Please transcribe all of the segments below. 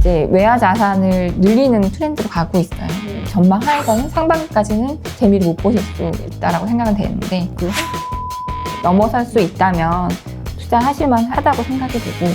이제 외화 자산을 늘리는 트렌드로 가고 있어요. 전망 하에서는 상반기까지는 재미를 못 보실 수 있다라고 생각은 되는데 그 넘어설 수 있다면 투자하실만 하다고 생각이 되고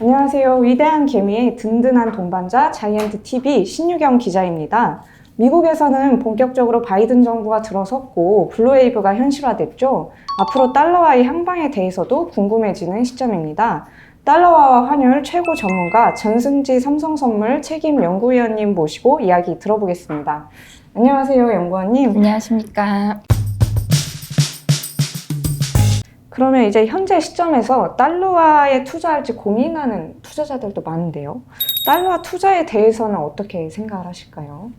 안녕하세요. 위대한 개미의 든든한 동반자 자이언트 TV 신유경 기자입니다. 미국에서는 본격적으로 바이든 정부가 들어섰고 블루웨이브가 현실화됐죠. 앞으로 달러와의 향방에 대해서도 궁금해지는 시점입니다. 달러화와 환율 최고 전문가 전승지 삼성선물 책임 연구위원님 모시고 이야기 들어보겠습니다. 안녕하세요, 연구원님. 안녕하십니까. 그러면 이제 현재 시점에서 달러화에 투자할지 고민하는 투자자들도 많은데요. 달러화 투자에 대해서는 어떻게 생각을 하실까요?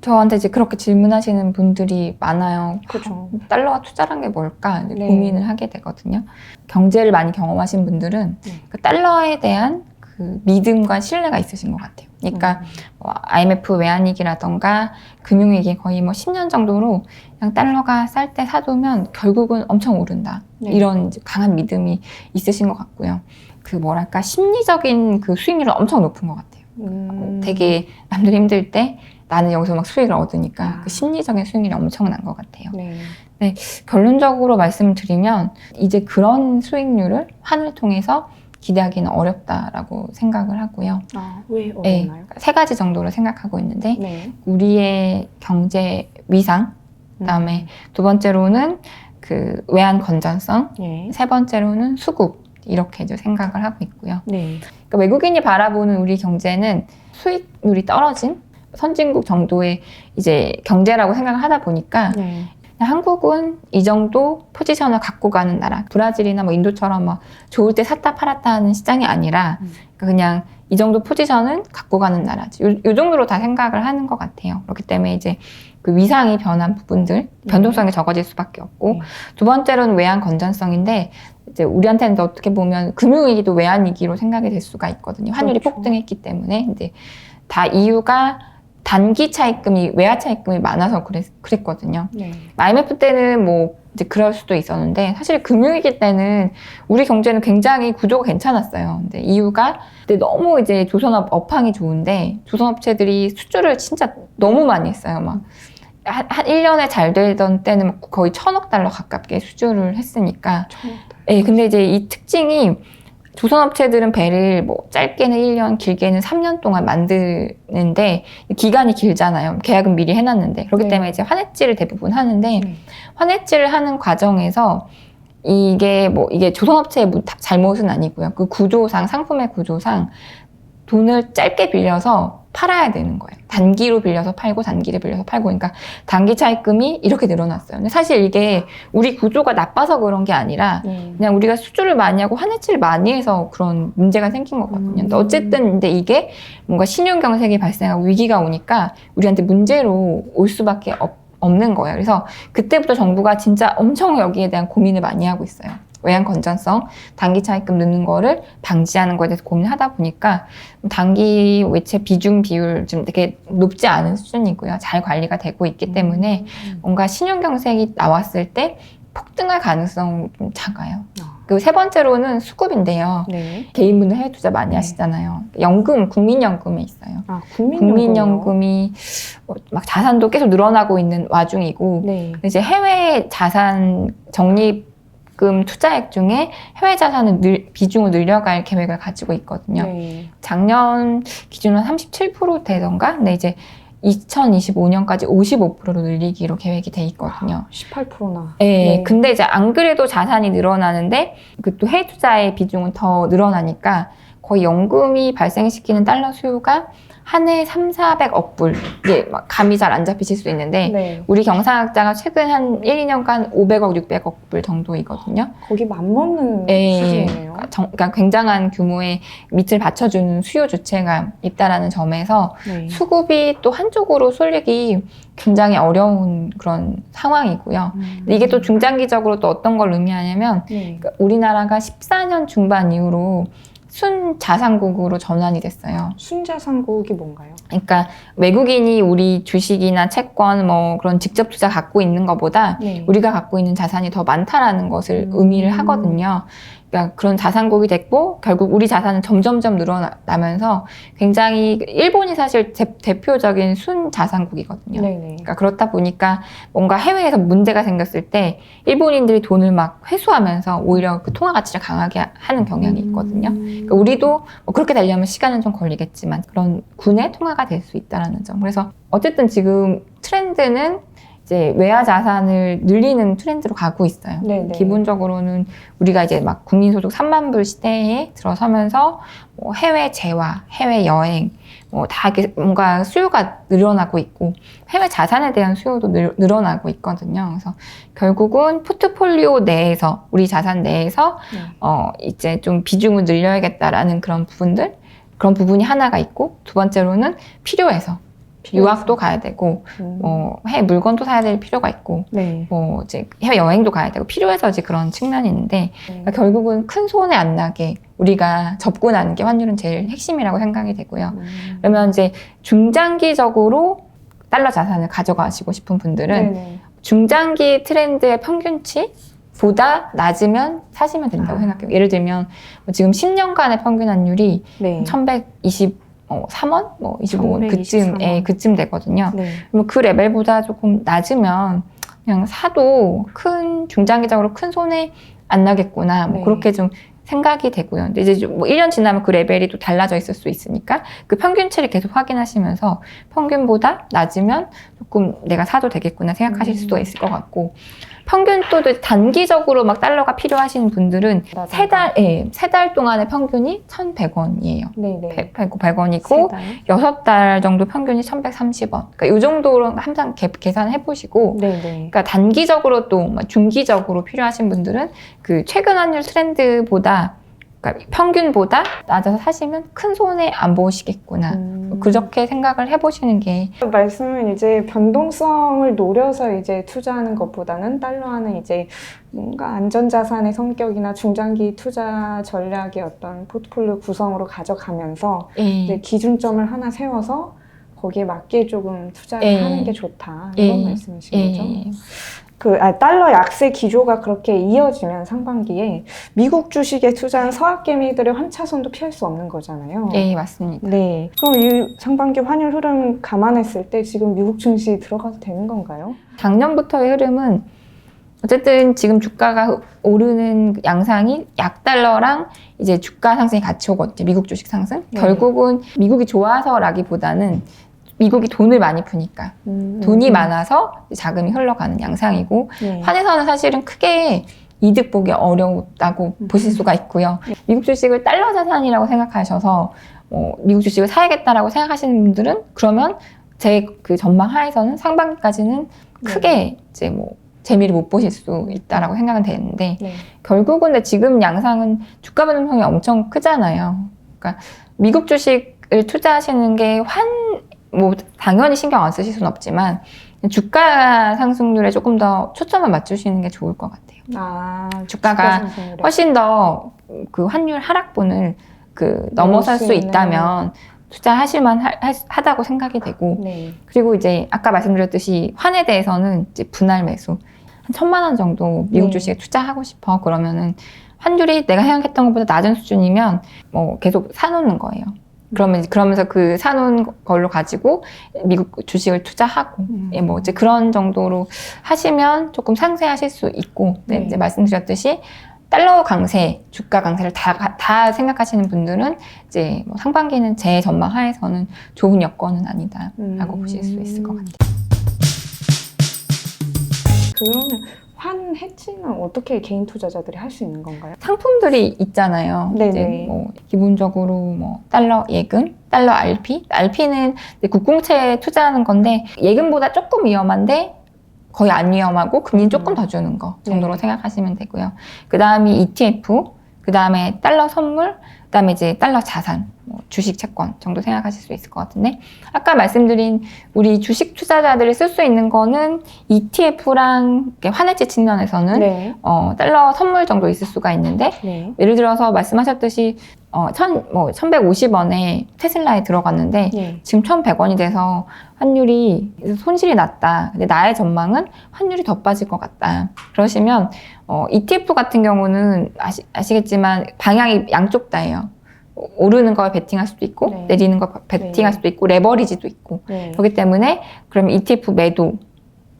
저한테 이제 그렇게 질문하시는 분들이 많아요. 그렇죠. 달러와 투자란 게 뭘까 네. 고민을 하게 되거든요. 경제를 많이 경험하신 분들은 네. 그 달러에 대한 그 믿음과 신뢰가 있으신 것 같아요. 그러니까 뭐 IMF 외환위기라던가 금융위기 거의 뭐 10년 정도로 그냥 달러가 쌀 때 사두면 결국은 엄청 오른다. 네. 이런 강한 믿음이 있으신 것 같고요. 그 뭐랄까 심리적인 그 수익률은 엄청 높은 것 같아요. 음. 되게 남들 힘들 때 나는 여기서 막 수익을 얻으니까 아. 그 심리적인 수익률이 엄청난 것 같아요. 네. 결론적으로 말씀드리면 이제 그런 수익률을 환을 통해서 기대하기는 어렵다라고 생각을 하고요. 아, 왜 네, 어렵나요? 세 가지 정도로 생각하고 있는데 네. 우리의 경제 위상, 그다음에 두 번째로는 그 외환 건전성, 네. 세 번째로는 수급 이렇게 이제 생각을 하고 있고요. 네. 그러니까 외국인이 바라보는 우리 경제는 수익률이 떨어진 선진국 정도의 이제 경제라고 생각을 하다 보니까 네. 한국은 이 정도 포지션을 갖고 가는 나라. 브라질이나 뭐 인도처럼 막 좋을 때 샀다 팔았다 하는 시장이 아니라 음. 그냥 이 정도 포지션은 갖고 가는 나라지. 요, 요 정도로 다 생각을 하는 것 같아요. 그렇기 때문에 이제 그 위상이 변한 부분들, 변동성이 적어질 수밖에 없고 네. 두 번째로는 외환 건전성인데 이제 우리한테는 또 어떻게 보면 금융위기도 외환위기로 생각이 될 수가 있거든요. 환율이 그렇죠. 폭등했기 때문에 근데 다 이유가 단기 차입금이 외화 차입금이 많아서 그랬, 그랬거든요. 네. IMF 때는 뭐 이제 그럴 수도 있었는데 사실 금융위기 때는 우리 경제는 굉장히 구조가 괜찮았어요. 근데 이유가 그때 너무 이제 조선업 업황이 좋은데 조선업체들이 수주를 진짜 너무 많이 했어요. 막 한, 한 1년에 잘 되던 때는 막 거의 천억 달러 가깝게 수주를 했으니까 처음. 예, 근데 이제 이 특징이 조선업체들은 배를 뭐 짧게는 1년, 길게는 3년 동안 만드는데 기간이 길잖아요. 계약은 미리 해놨는데. 그렇기 네. 때문에 이제 환해지를 대부분 하는데 네. 환해지를 하는 과정에서 이게 뭐 이게 조선업체의 잘못은 아니고요. 그 구조상 상품의 구조상 돈을 짧게 빌려서 팔아야 되는 거예요. 단기로 빌려서 팔고 단기로 빌려서 팔고 그러니까 단기 차입금이 이렇게 늘어났어요. 근데 사실 이게 우리 구조가 나빠서 그런 게 아니라 네. 그냥 우리가 수주를 많이 하고 환해치를 많이 해서 그런 문제가 생긴 거거든요. 근데 음. 어쨌든 근데 이게 뭔가 신용경색이 발생하고 위기가 오니까 우리한테 문제로 올 수밖에 없, 없는 거예요. 그래서 그때부터 정부가 진짜 엄청 여기에 대한 고민을 많이 하고 있어요. 외환 건전성, 단기 차입금 넣는 거를 방지하는 거에 대해서 고민하다 보니까 단기 외채 비중 비율 좀 되게 높지 않은 수준이고요. 잘 관리가 되고 있기 때문에 음. 뭔가 신용 경색이 나왔을 때 폭등할 가능성이 좀 작아요. 아. 그리고 세 번째로는 수급인데요. 네. 개인분들 해외 투자 많이 네. 하시잖아요. 연금, 국민연금에 있어요. 아, 국민연금이요? 국민연금이 어, 막 자산도 계속 늘어나고 있는 와중이고 네. 이제 해외 자산 적립 금 투자액 중에 해외 자산을 늘, 비중을 늘려갈 계획을 가지고 있거든요. 네. 작년 기준으로 37% 되던가, 근데 이제 2025년까지 55%로 늘리기로 계획이 돼 있거든요. 18%나. 예, 네. 근데 이제 안 그래도 자산이 늘어나는데 그 또 해외 투자의 비중은 더 늘어나니까 거의 연금이 발생시키는 달러 수요가 한 해에 3, 400억 불. 이게 막 감이 잘 안 잡히실 수 있는데 네. 우리 경상학자가 최근 한 1, 2년간 500억, 600억 불 정도이거든요. 거기 맞먹는 예, 수준이네요. 그러니까, 정- 그러니까 굉장한 규모의 밑을 받쳐주는 수요 주체가 있다라는 점에서 네. 수급이 또 한쪽으로 쏠리기 굉장히 어려운 그런 상황이고요. 음. 이게 또 중장기적으로 또 어떤 걸 의미하냐면 네. 그러니까 우리나라가 14년 중반 이후로 순자산국으로 전환이 됐어요. 순자산국이 뭔가요? 그러니까 외국인이 우리 주식이나 채권 뭐 그런 직접 투자 갖고 있는 것보다 네. 우리가 갖고 있는 자산이 더 많다라는 것을 음. 의미를 하거든요. 그러니까 그런 자산국이 됐고 결국 우리 자산은 점점점 늘어나면서 굉장히 일본이 사실 대, 대표적인 순 자산국이거든요. 네네. 그러니까 그렇다 보니까 뭔가 해외에서 문제가 생겼을 때 일본인들이 돈을 막 회수하면서 오히려 그 통화 가치를 강하게 하는 경향이 있거든요. 음. 그러니까 우리도 뭐 그렇게 되려면 시간은 좀 걸리겠지만 그런 군의 통화가 될 수 있다라는 점. 그래서 어쨌든 지금 트렌드는 이제 외화 자산을 늘리는 트렌드로 가고 있어요. 네네. 기본적으로는 우리가 이제 막 국민소득 3만 불 시대에 들어서면서 뭐 해외 재화, 해외 여행, 뭐 다 뭔가 수요가 늘어나고 있고 해외 자산에 대한 수요도 늘, 늘어나고 있거든요. 그래서 결국은 포트폴리오 내에서 우리 자산 내에서 네. 어 이제 좀 비중을 늘려야겠다라는 그런 부분들 그런 부분이 하나가 있고 두 번째로는 필요해서 유학도 가야 되고 음. 뭐 해외 물건도 사야 될 필요가 있고 네. 뭐 이제 해외 여행도 가야 되고 필요해서 이제 그런 측면이 있는데 그러니까 결국은 큰 손해 안 나게 우리가 접근하는 게 환율은 제일 핵심이라고 생각이 되고요. 음. 그러면 이제 중장기적으로 달러 자산을 가져가시고 싶은 분들은 네네. 중장기 트렌드의 평균치 보다 낮으면 사시면 된다고 아. 생각해요. 예를 들면 뭐 지금 10년간의 평균 환율이 네. 1123원, 뭐 25원 그쯤, 1123원. 예, 그쯤 되거든요. 네. 그럼 그 레벨보다 조금 낮으면 그냥 사도 큰 중장기적으로 큰 손해 안 나겠구나. 뭐 네. 그렇게 좀 생각이 되고요. 근데 이제 좀뭐 1년 지나면 그 레벨이 또 달라져 있을 수 있으니까 그 평균치를 계속 확인하시면서 평균보다 낮으면 조금 내가 사도 되겠구나 생각하실 음. 수도 있을 것 같고 평균 또 단기적으로 막 달러가 필요하신 분들은 세 달, 예, 세 달 동안의 평균이 1,100원이에요. 네네. 100 원이고 세 달. 여섯 달 정도 평균이 1,130원. 그러니까 이 정도로 항상 개- 계산해 보시고 네네. 그러니까 단기적으로 또뭐 중기적으로 필요하신 분들은 그 최근 환율 트렌드보다 그러니까 평균보다 낮아서 사시면 큰 손해 안 보시겠구나. 음. 그렇게 생각을 해보시는 게 말씀은 이제 변동성을 노려서 이제 투자하는 것보다는 달러하는 이제 뭔가 안전자산의 성격이나 중장기 투자 전략의 어떤 포트폴리오 구성으로 가져가면서 이제 예, 기준점을 하나 세워서 거기에 맞게 조금 투자를 예. 하는 게 좋다 이런 예. 말씀이신 예, 거죠? 그 아, 달러 약세 기조가 그렇게 이어지면 상반기에 미국 주식에 투자한 서학개미들의 환차손도 피할 수 없는 거잖아요. 예, 맞습니다. 네. 그럼 이 상반기 환율 흐름 감안했을 때 지금 미국 증시 들어가도 되는 건가요? 작년부터의 흐름은 어쨌든 지금 주가가 오르는 양상이 약달러랑 이제 주가 상승이 같이 오거든요. 미국 주식 상승. 네. 결국은 미국이 좋아서라기보다는 미국이 돈을 많이 푸니까 음, 돈이 음. 많아서 자금이 흘러가는 양상이고 네. 환에서는 사실은 크게 이득 보기 어렵다고 음. 보실 수가 있고요. 미국 주식을 달러 자산이라고 생각하셔서 어, 미국 주식을 사야겠다라고 생각하시는 분들은 그러면 제 그 전망 하에서는 상반기까지는 크게 이제 뭐 재미를 못 보실 수 있다라고 생각은 되는데 네. 결국은 근데 지금 양상은 주가 변동성이 엄청 크잖아요. 그러니까 미국 주식을 투자하시는 게 환 뭐 당연히 신경 안 쓰실 수는 없지만 주가 상승률에 조금 더 초점을 맞추시는 게 좋을 것 같아요. 아, 주가가 주가. 훨씬 더 그 환율 하락분을 그 넘어설 수수 있는. 있다면 투자하실만 하, 하 다고 생각이 되고 네. 그리고 이제 아까 말씀드렸듯이 환에 대해서는 이제 분할 매수 한 천만 원 정도 미국 네. 주식에 투자하고 싶어 그러면은 환율이 내가 생각했던 것보다 낮은 수준이면 뭐 계속 사놓는 거예요. 그러면 그러면서 그 사놓은 걸로 가지고 미국 주식을 투자하고 음. 예, 뭐 이제 그런 정도로 하시면 조금 상세하실 수 있고 네, 네. 이제 말씀드렸듯이 달러 강세, 주가 강세를 다, 다 생각하시는 분들은 이제 뭐 상반기는 제 전망 하에서는 좋은 여건은 아니다라고 음. 보실 수 있을 것 같아요. 그러면 환 해지는 어떻게 개인 투자자들이 할 수 있는 건가요? 상품들이 있잖아요. 네네. 이제 뭐 기본적으로 뭐 달러 예금, 달러 RP, RP는 국공채에 투자하는 건데 예금보다 조금 위험한데 거의 안 위험하고 금리 는 조금 더 주는 거 정도로 네. 생각하시면 되고요. 그 다음이 ETF, 그 다음에 달러 선물, 그다음에 이제 달러 자산, 뭐 주식 채권 정도 생각하실 수 있을 것 같은데 아까 말씀드린 우리 주식 투자자들이 쓸 수 있는 거는 ETF랑 환해지 측면에서는 네. 어, 달러 선물 정도 있을 수가 있는데 네. 예를 들어서 말씀하셨듯이 어, 천, 뭐 1150원에 테슬라에 들어갔는데 네. 지금 1100원이 돼서 환율이 손실이 났다. 근데 나의 전망은 환율이 더 빠질 것 같다. 그러시면 어, ETF 같은 경우는 아시, 아시겠지만 방향이 양쪽 다예요. 오르는 거에 베팅할 수도 있고 네. 내리는 거 베팅할 네. 수도 있고 레버리지도 있고 네. 그렇기 때문에 그러면 ETF 매도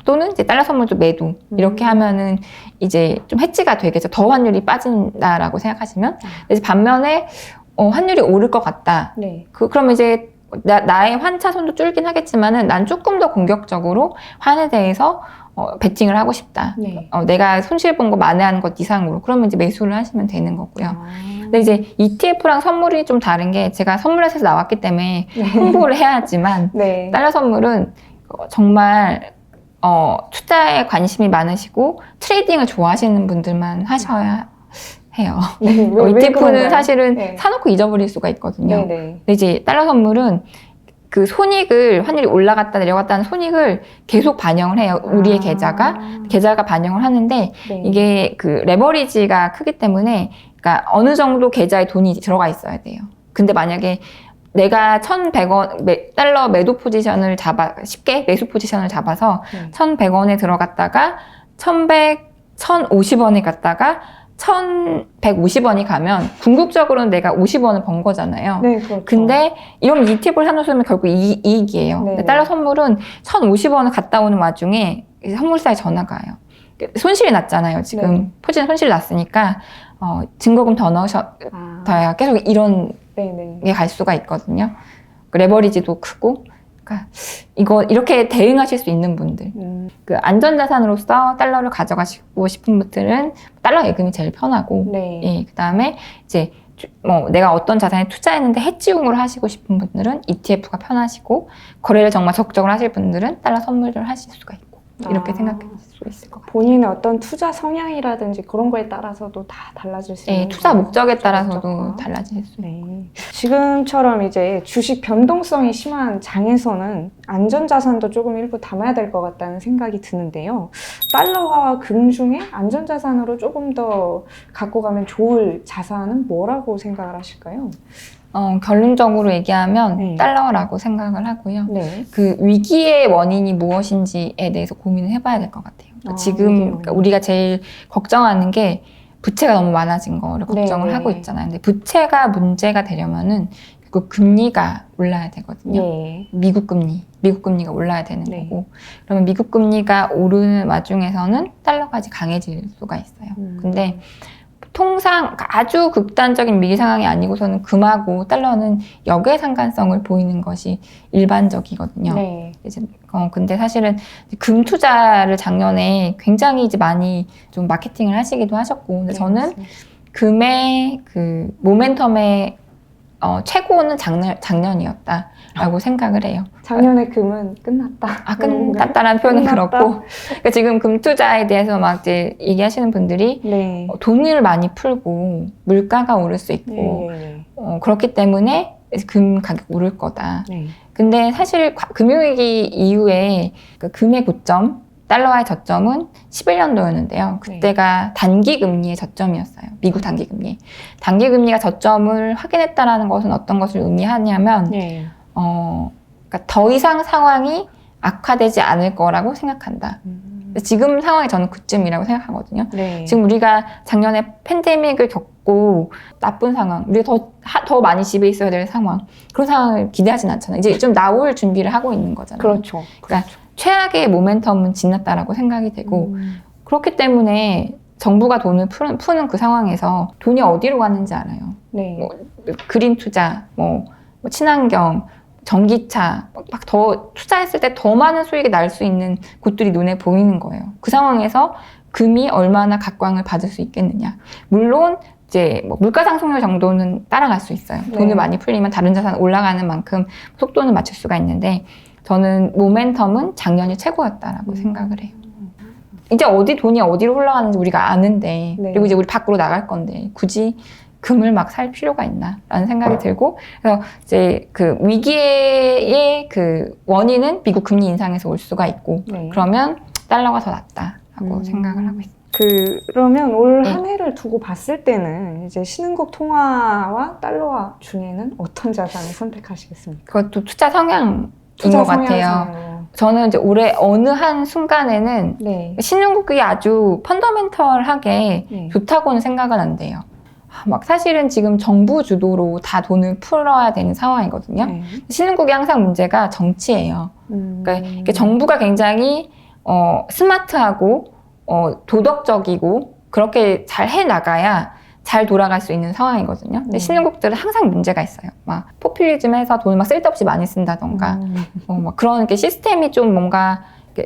또는 이제 달러 선물도 매도 이렇게 음. 하면은 이제 좀 해지가 되겠죠. 더 환율이 빠진다라고 생각하시면 이제 반면에 어, 환율이 오를 것 같다. 네. 그 그러면 이제 나, 나의 환차손도 줄긴 하겠지만은 난 조금 더 공격적으로 환에 대해서 어, 베팅을 하고 싶다. 네. 어, 내가 손실 본 거 만회하는 것 이상으로 그러면 이제 매수를 하시면 되는 거고요. 아. 근데 이제 ETF랑 선물이 좀 다른 게 제가 선물회사에서 나왔기 때문에 홍보를 해야 하지만 네. 달러 선물은 어, 정말 어, 투자에 관심이 많으시고 트레이딩을 좋아하시는 분들만 하셔야 해요. 네. 어, 왜- 왜 ETF는 그런가요? 사실은 네. 사놓고 잊어버릴 수가 있거든요. 네, 네. 근데 이제 달러 선물은 그 손익을 환율이 올라갔다 내려갔다 하는 손익을 계속 반영을 해요. 우리의 아. 계좌가 계좌가 반영을 하는데 네. 이게 그 레버리지가 크기 때문에 그러니까 어느 정도 계좌에 돈이 들어가 있어야 돼요. 근데 만약에 내가 1,100원 매- 달러 매도 포지션을 잡아 쉽게 매수 포지션을 잡아서 네. 1,100원에 들어갔다가 1,100 1,050원에 갔다가 1,150원이 가면 궁극적으로는 내가 50원을 번 거잖아요. 네, 그렇죠. 근데 이런 ETF를 사놓으면 결국 이, 이익이에요. 네네. 근데 달러 선물은 1,050원을 갔다 오는 와중에 선물사에 전화가 와요. 손실이 났잖아요. 지금 네. 포지션 손실 났으니까 어, 증거금 더 넣으셔야 아. 계속 이런 네, 네. 게 갈 수가 있거든요. 그 레버리지도 크고. 그러니까 이거 이렇게 대응하실 수 있는 분들. 음. 그 안전자산으로서 달러를 가져가시고 싶은 분들은 달러 예금이 제일 편하고 네. 예, 그 다음에 이제 주- 뭐 내가 어떤 자산에 투자했는데 해지용으로 하시고 싶은 분들은 ETF가 편하시고 거래를 정말 적극적으로 하실 분들은 달러 선물을 하실 수가 있고 이렇게 아. 생각할 수 있을 것 같아요. 본인의 어떤 투자 성향이라든지 그런 거에 따라서도 다 달라질 수 예, 있는 투자 거죠. 목적에 따라서도 목적과. 달라질 수 있어요. 네. 지금처럼 이제 주식 변동성이 심한 장에서는 안전자산도 조금 일부 담아야 될 것 같다는 생각이 드는데요. 달러와 금 중에 안전자산으로 조금 더 갖고 가면 좋을 자산은 뭐라고 생각을 하실까요? 어, 결론적으로 얘기하면 네. 달러라고 생각을 하고요. 네. 그 위기의 원인이 무엇인지에 대해서 고민을 해봐야 될 것 같아요. 그러니까 아, 지금 그러니까. 우리가 제일 걱정하는 게 부채가 너무 많아진 거를 걱정을 네. 하고 있잖아요. 근데 부채가 문제가 되려면은 결국 금리가 올라야 되거든요. 네. 미국 금리, 미국 금리가 올라야 되는 네. 거고, 그러면 미국 금리가 오르는 와중에서는 달러까지 강해질 수가 있어요. 음. 근데 통상 그러니까 아주 극단적인 위기 상황이 아니고서는 금하고 달러는 역의 상관성을 보이는 것이 일반적이거든요. 네. 이제 어 근데 사실은 금 투자를 작년에 굉장히 이제 많이 좀 마케팅을 하시기도 하셨고, 근데 네, 저는 맞습니다. 금의 그 모멘텀의 어, 최고는 작년 작년이었다라고 생각을 해요. 작년에 금은 끝났다. 아, 끝났다라는 표현은 끝났다. 그렇고, 그러니까 지금 금 투자에 대해서 막 이제 얘기하시는 분들이 네. 어, 돈을 많이 풀고 물가가 오를 수 있고 네. 어, 그렇기 때문에 금 가격 오를 거다. 네. 근데 사실 과- 금융위기 이후에 그 금의 고점, 달러와의 저점은 11년도였는데요. 그때가 단기 금리의 저점이었어요. 미국 단기 금리. 단기 금리가 저점을 확인했다라는 것은 어떤 것을 의미하냐면 네. 어, 그러니까 더 이상 상황이 악화되지 않을 거라고 생각한다. 음. 지금 상황이 저는 그쯤이라고 생각하거든요. 네. 지금 우리가 작년에 팬데믹을 겪고 나쁜 상황, 우리가 더, 하- 더 많이 집에 있어야 될 상황, 그런 상황을 기대하진 않잖아요. 이제 좀 나올 준비를 하고 있는 거잖아요. 그렇죠. 그러니까 최악의 모멘텀은 지났다라고 생각이 되고, 음. 그렇기 때문에 정부가 돈을 푸는, 푸는 그 상황에서 돈이 어디로 가는지 알아요. 네. 뭐, 그린 투자, 뭐, 뭐 친환경, 전기차, 막 더 투자했을 때 더 많은 수익이 날 수 있는 곳들이 눈에 보이는 거예요. 그 상황에서 금이 얼마나 각광을 받을 수 있겠느냐. 물론 이제 뭐 물가 상승률 정도는 따라갈 수 있어요. 네. 돈을 많이 풀리면 다른 자산 올라가는 만큼 속도는 맞출 수가 있는데 저는 모멘텀은 작년이 최고였다라고 음. 생각을 해요. 이제 어디 돈이 어디로 흘러가는지 우리가 아는데 네. 그리고 이제 우리 밖으로 나갈 건데 굳이 금을 막 살 필요가 있나라는 생각이 들고 그래서 이제 그 위기의 그 원인은 미국 금리 인상에서 올 수가 있고 네. 그러면 달러가 더 낫다라고 음. 생각을 하고 있습니다. 그러면 올 네. 한 해를 두고 봤을 때는 이제 신흥국 통화와 달러화 중에는 어떤 자산을 선택하시겠습니까? 그것도 투자 투자 것 같아요. 저는 이제 올해 어느 한 순간에는 네. 신흥국이 아주 펀더멘털하게 네. 좋다고는 생각은 안 돼요. 아, 막 사실은 지금 정부 주도로 다 돈을 풀어야 되는 상황이거든요. 네. 신흥국이 항상 문제가 정치예요. 음. 그러니까 정부가 굉장히 어, 스마트하고 어, 도덕적이고 그렇게 잘 해 나가야 잘 돌아갈 수 있는 상황이거든요. 근데 음. 신흥국들은 항상 문제가 있어요. 막 포퓰리즘해서 돈을 막 쓸데없이 많이 쓴다던가 음. 어, 막 그런 게 시스템이 좀 뭔가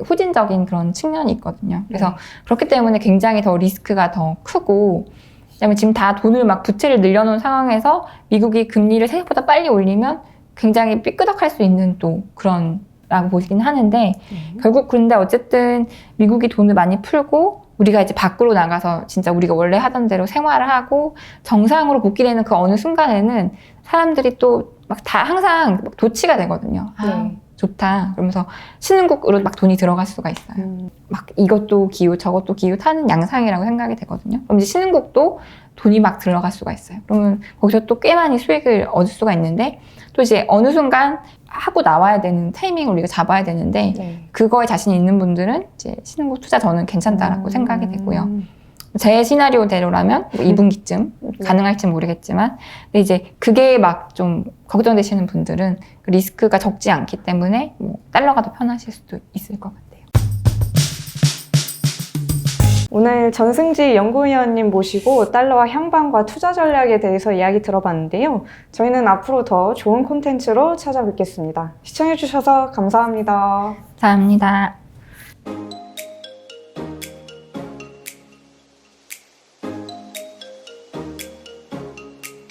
후진적인 그런 측면이 있거든요. 그래서 네. 그렇기 때문에 굉장히 더 리스크가 더 크고 그다음에 지금 다 돈을 막 부채를 늘려놓은 상황에서 미국이 금리를 생각보다 빨리 올리면 굉장히 삐끄덕할 수 있는 또 그런 라고 보시긴 하는데 네. 결국 그런데 어쨌든 미국이 돈을 많이 풀고 우리가 이제 밖으로 나가서 진짜 우리가 원래 하던 대로 생활을 하고 정상으로 복귀되는 그 어느 순간에는 사람들이 또 막 다 항상 막 도치가 되거든요. 아, 네. 좋다. 그러면서 신흥국으로 막 돈이 들어갈 수가 있어요. 음. 막 이것도 기후 저것도 기후 타는 양상이라고 생각이 되거든요. 그럼 이제 신흥국도 돈이 막 들어갈 수가 있어요. 그러면 거기서 또 꽤 많이 수익을 얻을 수가 있는데 또 이제 어느 순간 하고 나와야 되는 타이밍을 우리가 잡아야 되는데 네. 그거에 자신이 있는 분들은 이제 신흥국 투자 저는 괜찮다라고 음. 생각이 되고요. 제 시나리오대로라면 뭐 2분기쯤 가능할지 모르겠지만 근데 이제 그게 막 좀 걱정되시는 분들은 그 리스크가 적지 않기 때문에 뭐 달러가 더 편하실 수도 있을 것 같아요. 오늘 전승지 연구위원님 모시고 달러와 향방과 투자 전략에 대해서 이야기 들어봤는데요. 저희는 앞으로 더 좋은 콘텐츠로 찾아뵙겠습니다. 시청해주셔서 감사합니다. 감사합니다.